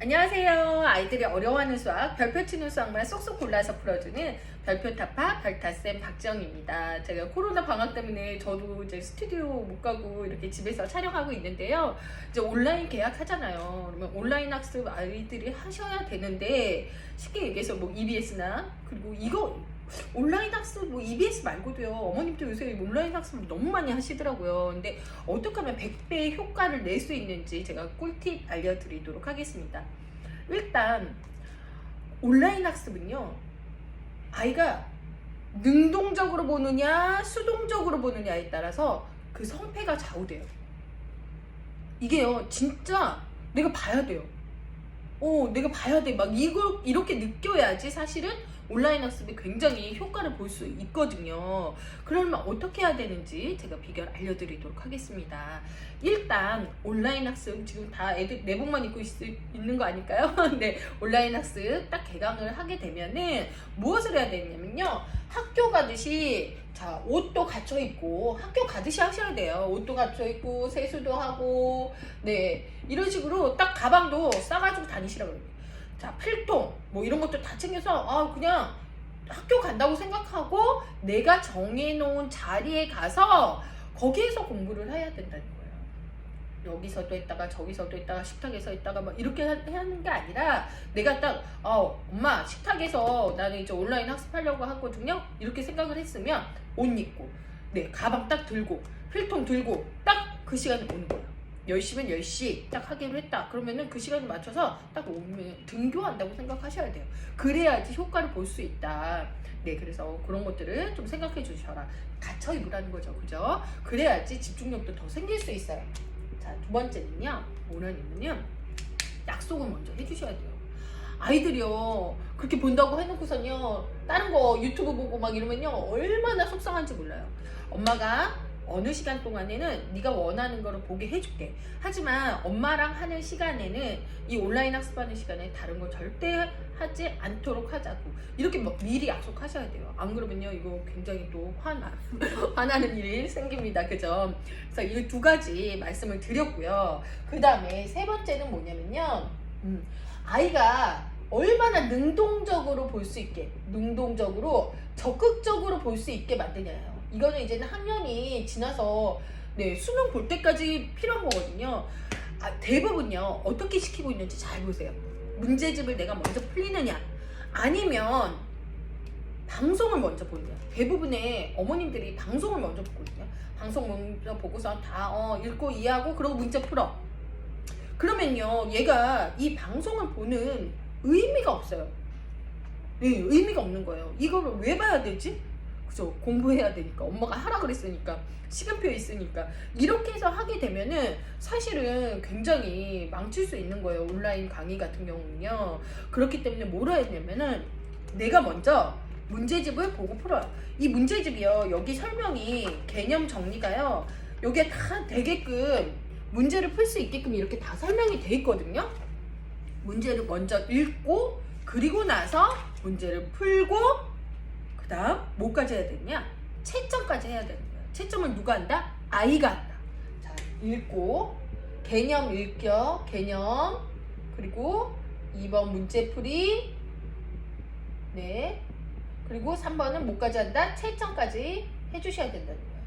안녕하세요. 아이들이 어려워하는 수학, 별표 치는 수학만 쏙쏙 골라서 풀어주는 별표 타파 별타쌤 박지영입니다. 제가 코로나 방학 때문에 저도 이제 스튜디오 못 가고 이렇게 집에서 촬영하고 있는데요. 이제 온라인 계약하잖아요. 그러면 온라인 학습 아이들이 하셔야 되는데 쉽게 얘기해서 뭐 EBS나 그리고 이거 온라인 학습 뭐 EBS 말고도요. 어머님도 요새 온라인 학습 너무 많이 하시더라고요. 근데 어떻게 하면 100배의 효과를 낼 수 있는지 제가 꿀팁 알려드리도록 하겠습니다. 일단 온라인 학습은요 아이가 능동적으로 보느냐 수동적으로 보느냐에 따라서 그 성패가 좌우돼요. 이게요 진짜 내가 봐야 돼요. 어 내가 봐야 돼. 막 이걸 이렇게 느껴야지 사실은 온라인 학습이 굉장히 효과를 볼 수 있거든요. 그러면 어떻게 해야 되는지 제가 비결 알려드리도록 하겠습니다. 일단 온라인 학습 지금 다 애들 내복만 입고 있, 있는 거 아닐까요? 네, 온라인 학습 딱 개강을 하게 되면은 무엇을 해야 되냐면요. 학교 가듯이 자 옷도 갖춰 입고 학교 가듯이 하셔야 돼요. 옷도 갖춰 입고 세수도 하고 네 이런 식으로 딱 가방도 싸가지고 다니시라고 그래요. 자 필통 뭐 이런 것도 다 챙겨서 아 그냥 학교 간다고 생각하고 내가 정해놓은 자리에 가서 거기에서 공부를 해야 된다는 거예요. 여기서도 있다가 저기서도 있다가 식탁에서 있다가 막 이렇게 하는 게 아니라 내가 딱 어, 엄마 식탁에서 나는 이제 온라인 학습하려고 하거든요. 이렇게 생각을 했으면 옷 입고 네 가방 딱 들고 필통 들고 딱 그 시간에 오는 거예요. 10시면 10시 딱 하기로 했다. 그러면은 그 시간에 맞춰서 딱 오면 등교한다고 생각하셔야 돼요. 그래야지 효과를 볼 수 있다. 네, 그래서 그런 것들을 좀 생각해 주셔라. 갇혀 입으라는 거죠. 그죠? 그래야지 집중력도 더 생길 수 있어요. 자, 두 번째는요. 뭐냐면요. 약속을 먼저 해 주셔야 돼요. 아이들이요. 그렇게 본다고 해놓고선요. 다른 거 유튜브 보고 막 이러면요. 얼마나 속상한지 몰라요. 엄마가 어느 시간 동안에는 네가 원하는 거를 보게 해줄게. 하지만 엄마랑 하는 시간에는 이 온라인 학습하는 시간에 다른 거 절대 하지 않도록 하자고 이렇게 막 미리 약속하셔야 돼요. 안 그러면요 이거 굉장히 또 화나 화나는 일이 생깁니다. 그죠? 그래서 이 두 가지 말씀을 드렸고요. 그 다음에 세 번째는 뭐냐면요. 음, 아이가 얼마나 능동적으로 볼 수 있게, 능동적으로 적극적으로 볼 수 있게 만드냐예요. 이거는 이제는 학년이 지나서 네, 수능 볼 때까지 필요한 거거든요. 아, 대부분요, 어떻게 시키고 있는지 잘 보세요. 문제집을 내가 먼저 풀리느냐, 아니면 방송을 먼저 보느냐. 대부분의 어머님들이 방송을 먼저 보거든요. 방송 먼저 보고서 다 어, 읽고 이해하고 그러고 문제 풀어. 그러면요, 얘가 이 방송을 보는 의미가 없어요. 네, 의미가 없는 거예요. 이거를 왜 봐야 되지? 그죠? 공부해야 되니까. 엄마가 하라 그랬으니까. 시간표에 있으니까. 이렇게 해서 하게 되면은 사실은 굉장히 망칠 수 있는 거예요. 온라인 강의 같은 경우는요. 그렇기 때문에 뭐라 했냐면은 내가 먼저 문제집을 보고 풀어요. 이 문제집이요. 여기 설명이 개념 정리가요. 여기에 다 되게끔 문제를 풀 수 있게끔 이렇게 다 설명이 돼 있거든요. 문제를 먼저 읽고 그리고 나서 문제를 풀고 그 다음 뭐까지 해야 되냐? 채점까지 해야 되는 거예요. 채점은 누가 한다? 아이가 한다. 자, 읽고 개념 읽겨 개념 그리고 2번 문제풀이 네 그리고 3번은 뭐까지 한다? 채점까지 해주셔야 된다는 거예요.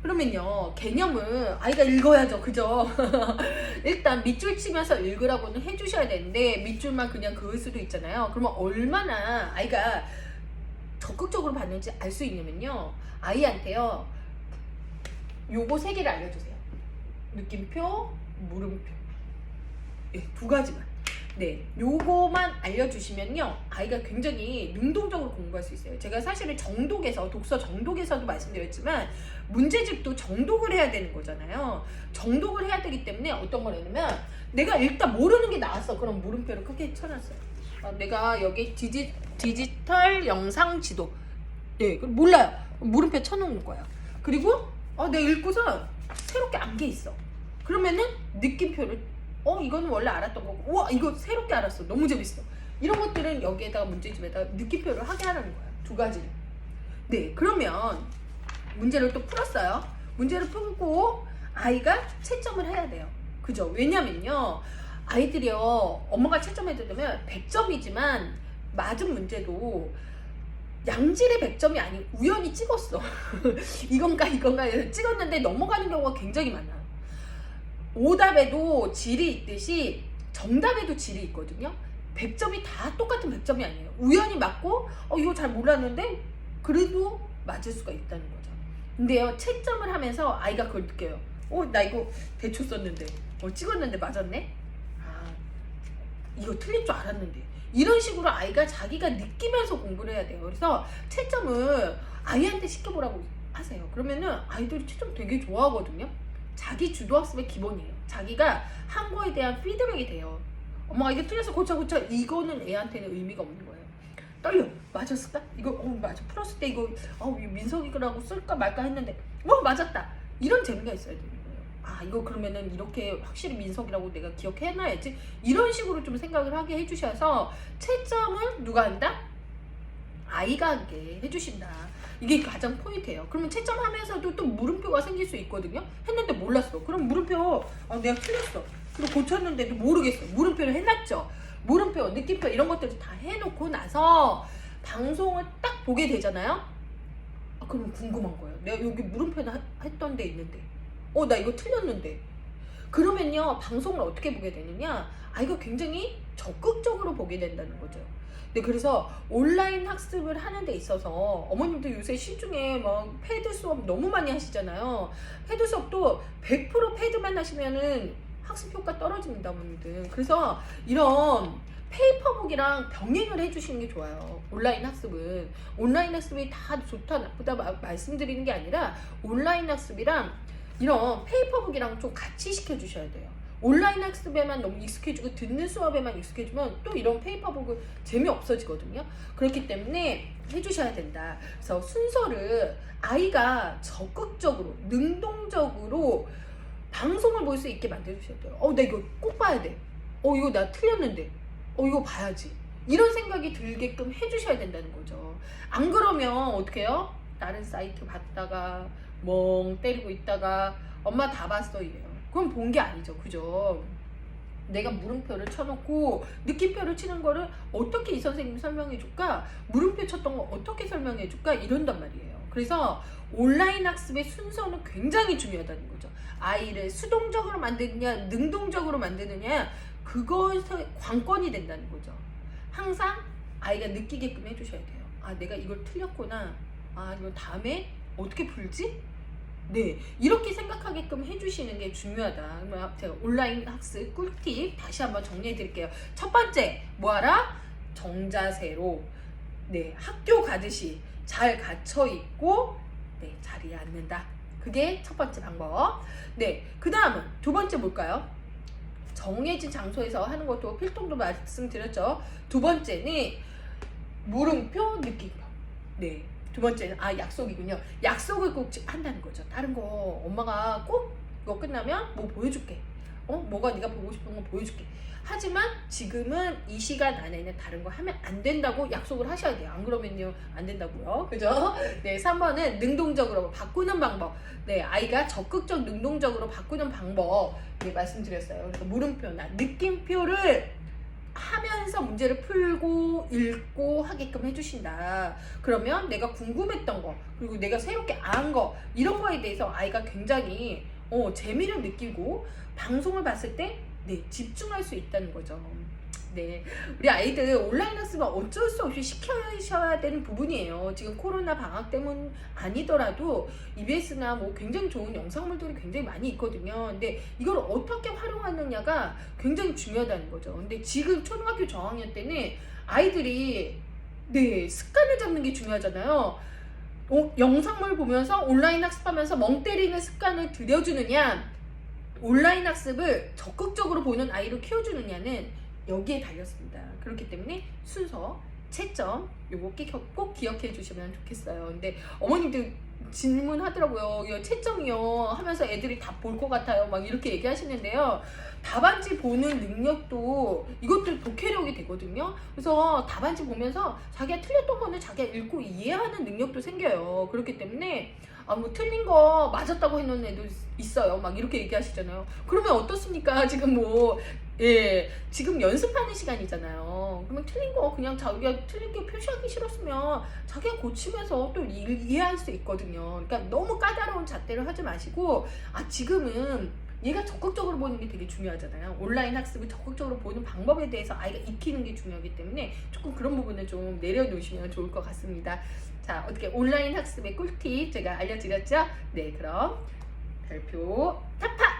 그러면요 개념은 아이가 읽어야죠 그죠 일단 밑줄 치면서 읽으라고는 해주셔야 되는데 밑줄만 그냥 그을 수도 있잖아요 그러면 얼마나 아이가 적극적으로 봤는지 알 수 있냐면요 아이한테요 요거 세 개를 알려주세요 느낌표 물음표 예, 두 가지만 네, 요거만 알려주시면요, 아이가 굉장히 능동적으로 공부할 수 있어요. 제가 사실은 정독에서, 독서 정독에서도 말씀드렸지만, 문제집도 정독을 해야 되는 거잖아요. 정독을 해야 되기 때문에 어떤 거냐면, 내가 일단 모르는 게 나왔어. 그럼 물음표를 크게 쳐놨어요. 아, 내가 여기 디지, 디지털 영상 지도. 네, 그럼 몰라요. 물음표 쳐놓는 거예요. 그리고, 아, 내가 읽고서 새롭게 안 게 있어. 그러면은 느낌표를 어 이거는 원래 알았던 거고 우와 이거 새롭게 알았어 너무 재밌어 이런 것들은 여기에다가 문제집에다가 느낌표를 하게 하는 거예요 두 가지를 네 그러면 문제를 또 풀었어요 문제를 풀고 아이가 채점을 해야 돼요 그죠 왜냐면요 아이들이요. 엄마가 채점해 드리면 100점이지만 맞은 문제도 양질의 100점이 아닌 우연히 찍었어. 이건가 이건가 해서 찍었는데 넘어가는 경우가 굉장히 많아 오답에도 질이 있듯이 정답에도 질이 있거든요. 100점이 다 똑같은 100점이 아니에요. 우연히 맞고 어 이거 잘 몰랐는데 그래도 맞을 수가 있다는 거죠. 근데요 채점을 하면서 아이가 그걸 느껴요. 어 나 이거 대충 썼는데 어 찍었는데 맞았네? 아 이거 틀릴 줄 알았는데. 이런 식으로 아이가 자기가 느끼면서 공부를 해야 돼요. 그래서 채점을 아이한테 시켜보라고 하세요. 그러면은 아이들이 채점 되게 좋아하거든요. 자기 주도 학습의 기본이에요. 자기가 한 거에 대한 피드백이 돼요. 엄마가 이게 틀려서 고쳐 고쳐. 이거는 애한테는 의미가 없는 거예요. 떨려. 맞았을까? 이거 어 맞아. 풀었을 때 이거 어 민석이라고 쓸까 말까 했는데 어 맞았다. 이런 재미가 있어야 거예요 아 이거 그러면은 이렇게 확실히 민석이라고 내가 기억해놔야지. 이런 식으로 좀 생각을 하게 해주셔서 채점을 누가 한다? 아이가 하게 해주신다. 이게 가장 포인트예요. 그러면 채점하면서도 또 물음표가 생길 수 있거든요. 했는데 몰랐어. 그럼 물음표 아, 내가 틀렸어. 그리고 고쳤는데도 모르겠어. 물음표를 해놨죠. 물음표 느낌표 이런 것들을 다 해놓고 나서 방송을 딱 보게 되잖아요. 아, 그럼 궁금한 거예요. 내가 여기 물음표는 하- 했던 데 있는데 어 나 이거 틀렸는데. 그러면요 방송을 어떻게 보게 되느냐? 아 이거 굉장히 적극적으로 보게 된다는 거죠. 네 그래서 온라인 학습을 하는 데 있어서 어머님들 요새 시중에 막 패드 수업 너무 많이 하시잖아요. 패드 수업도 100% 패드만 하시면은 학습 효과 떨어집니다 어머님들. 그래서 이런 페이퍼북이랑 병행을 해주시는 게 좋아요 온라인 학습은 온라인 학습이 다 좋다 나쁘다 마- 말씀드리는 게 아니라 온라인 학습이랑 이런 페이퍼북이랑 좀 같이 시켜주셔야 돼요. 온라인 학습에만 너무 익숙해지고 듣는 수업에만 익숙해지면 또 이런 페이퍼북은 재미없어지거든요. 그렇기 때문에 해주셔야 된다. 그래서 순서를 아이가 적극적으로, 능동적으로 방송을 볼 수 있게 만들어주셔야 돼요. 어, 나 이거 꼭 봐야 돼. 어, 이거 나 틀렸는데. 어, 이거 봐야지. 이런 생각이 들게끔 해주셔야 된다는 거죠. 안 그러면 어떻게 해요? 다른 사이트 봤다가 멍 때리고 있다가 엄마 다 봤어 이래요. 그럼 본 게 아니죠. 그죠? 내가 물음표를 쳐놓고 느낌표를 치는 거를 어떻게 이 선생님이 설명해 줄까? 물음표 쳤던 거 어떻게 설명해 줄까? 이런단 말이에요. 그래서 온라인 학습의 순서는 굉장히 중요하다는 거죠. 아이를 수동적으로 만드느냐, 능동적으로 만드느냐, 그것의 관건이 된다는 거죠. 항상 아이가 느끼게끔 해주셔야 돼요. 아, 내가 이걸 틀렸구나. 아, 이거 다음에 어떻게 풀지? 네, 이렇게 생각하게끔 해주시는 게 중요하다. 제가 온라인 학습 꿀팁 다시 한번 정리해 드릴게요. 첫 번째, 뭐하라? 정자세로, 네, 학교 가듯이 잘 갇혀 있고, 네, 자리에 앉는다. 그게 첫 번째 방법. 네, 그 다음은 두 번째 뭘까요? 정해진 장소에서 하는 것도 필통도 말씀드렸죠. 두 번째는 물음표, 느낌표. 네. 두 번째는 아 약속이군요. 약속을 꼭 지- 한다는 거죠. 다른 거 엄마가 꼭 이거 끝나면 뭐 보여줄게. 어 뭐가 네가 보고 싶은 거 보여줄게. 하지만 지금은 이 시간 안에는 다른 거 하면 안 된다고 약속을 하셔야 돼요. 안 그러면요 안 된다고요. 그죠? 네, 3번은 능동적으로 바꾸는 방법. 네, 아이가 적극적 능동적으로 바꾸는 방법. 네, 말씀드렸어요. 그래서 물음표나 느낌표를 하면서 문제를 풀고 읽고 하게끔 해주신다. 그러면 내가 궁금했던 거 그리고 내가 새롭게 안 거 이런 거에 대해서 아이가 굉장히 어, 재미를 느끼고 방송을 봤을 때 네, 집중할 수 있다는 거죠. 네, 우리 아이들 온라인 학습은 어쩔 수 없이 시켜셔야 되는 부분이에요. 지금 코로나 방학 때문 아니더라도 EBS나 뭐 굉장히 좋은 영상물들이 굉장히 많이 있거든요. 근데 이걸 어떻게 활용하느냐가 굉장히 중요하다는 거죠. 근데 지금 초등학교 저학년 때는 아이들이 네 습관을 잡는 게 중요하잖아요. 어, 영상물 보면서 온라인 학습하면서 멍 때리는 습관을 들여주느냐, 온라인 학습을 적극적으로 보는 아이로 키워주느냐는 여기에 달렸습니다. 그렇기 때문에 순서, 채점 요거 꼭- 꼭 기억해 주시면 좋겠어요. 근데 어머님들 질문하더라고요. 이거 채점이요 하면서 애들이 다 볼 것 같아요. 막 이렇게 얘기하시는데요. 답안지 보는 능력도 이것도 독해력이 되거든요. 그래서 답안지 보면서 자기가 틀렸던 거는 자기가 읽고 이해하는 능력도 생겨요. 그렇기 때문에 아 뭐 틀린 거 맞았다고 해놓은 애도 있어요. 막 이렇게 얘기하시잖아요. 그러면 어떻습니까? 지금 뭐 예, 지금 연습하는 시간이잖아요. 그러면 틀린 거 그냥 자기가 틀린 게 표시하기 싫었으면 자기가 고치면서 또 이- 이해할 수 있거든요. 그러니까 너무 까다로운 잣대를 하지 마시고 아 지금은 얘가 적극적으로 보는 게 되게 중요하잖아요. 온라인 학습을 적극적으로 보는 방법에 대해서 아이가 익히는 게 중요하기 때문에 조금 그런 부분을 좀 내려놓으시면 좋을 것 같습니다. 자, 어떻게 온라인 학습의 꿀팁 제가 알려드렸죠? 네, 그럼 별표 타파!